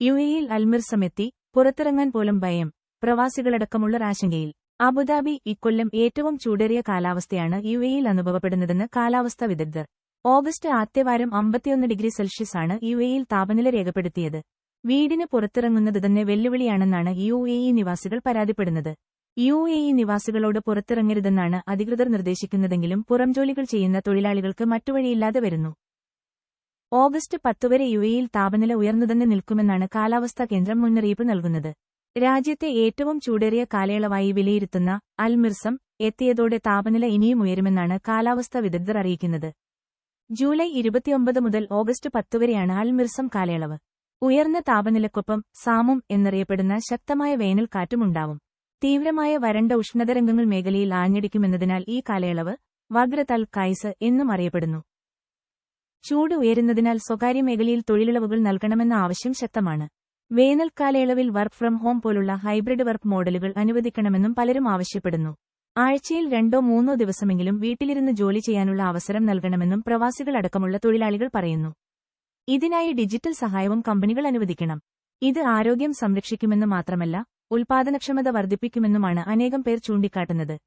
U എയിൽ അൽമിർസമെത്തി പുറത്തിറങ്ങാൻ പോലും ഭയം പ്രവാസികളടക്കമുള്ള ആശങ്കയിൽ അബുദാബി ഇക്കൊല്ലം ഏറ്റവും ചൂടേറിയ കാലാവസ്ഥയാണ് യു എയിൽ അനുഭവപ്പെടുന്നതെന്ന് കാലാവസ്ഥാ വിദഗ്ധർ. ഓഗസ്റ്റ് ആദ്യവാരം അമ്പത്തിയൊന്ന് ഡിഗ്രി സെൽഷ്യസ് ആണ് യു എയിൽ താപനില രേഖപ്പെടുത്തിയത്. വീടിന് പുറത്തിറങ്ങുന്നത് തന്നെ വെല്ലുവിളിയാണെന്നാണ് യു എ ഇ നിവാസികൾ പരാതിപ്പെടുന്നത്. യു എ ഇ നിവാസികളോട് പുറത്തിറങ്ങരുതെന്നാണ് അധികൃതർ നിർദ്ദേശിക്കുന്നതെങ്കിലും പുറംജോലികൾ ചെയ്യുന്ന തൊഴിലാളികൾക്ക് മറ്റു വഴിയില്ലാതെ വരുന്നു. ഓഗസ്റ്റ് പത്തുവരെ യു എയിൽ താപനില ഉയർന്നുതന്നെ നിൽക്കുമെന്നാണ് കാലാവസ്ഥാ കേന്ദ്രം മുന്നറിയിപ്പ് നൽകുന്നത്. രാജ്യത്തെ ഏറ്റവും ചൂടേറിയ കാലയളവായി വിലയിരുത്തുന്ന അൽമിർസം എത്തിയതോടെ താപനില ഇനിയും ഉയരുമെന്നാണ് കാലാവസ്ഥാ വിദഗ്ധർ അറിയിക്കുന്നത്. ജൂലൈ ഇരുപത്തിയൊമ്പത് മുതൽ ഓഗസ്റ്റ് പത്തുവരെയാണ് അൽമിർസം കാലയളവ്. ഉയർന്ന താപനിലക്കൊപ്പം സാമും എന്നറിയപ്പെടുന്ന ശക്തമായ വേനൽക്കാറ്റുമുണ്ടാവും തീവ്രമായ വരണ്ട ഉഷ്ണതരംഗങ്ങൾ മേഖലയിൽ ആഞ്ഞടിക്കുമെന്നതിനാൽ ഈ കാലയളവ് വഗ്രതൽ കൈസ് എന്നും അറിയപ്പെടുന്നു. ചൂട് ഉയരുന്നതിനാൽ സ്വകാര്യ മേഖലയിൽ തൊഴിലിളവുകൾ നൽകണമെന്ന ആവശ്യം ശക്തമാണ്. വേനൽക്കാലയളവിൽ വർക്ക് ഫ്രം ഹോം പോലുള്ള ഹൈബ്രിഡ് വർക്ക് മോഡലുകൾ അനുവദിക്കണമെന്നും പലരും ആവശ്യപ്പെടുന്നു. ആഴ്ചയിൽ രണ്ടോ മൂന്നോ ദിവസമെങ്കിലും വീട്ടിലിരുന്ന് ജോലി ചെയ്യാനുള്ള അവസരം നൽകണമെന്നും പ്രവാസികളടക്കമുള്ള തൊഴിലാളികൾ പറയുന്നു. ഇതിനായി ഡിജിറ്റൽ സഹായവും കമ്പനികൾ അനുവദിക്കണം. ഇത് ആരോഗ്യം സംരക്ഷിക്കുമെന്ന് മാത്രമല്ല ഉൽപാദനക്ഷമത വർദ്ധിപ്പിക്കുമെന്നുമാണ് അനേകം പേർ ചൂണ്ടിക്കാട്ടുന്നത്.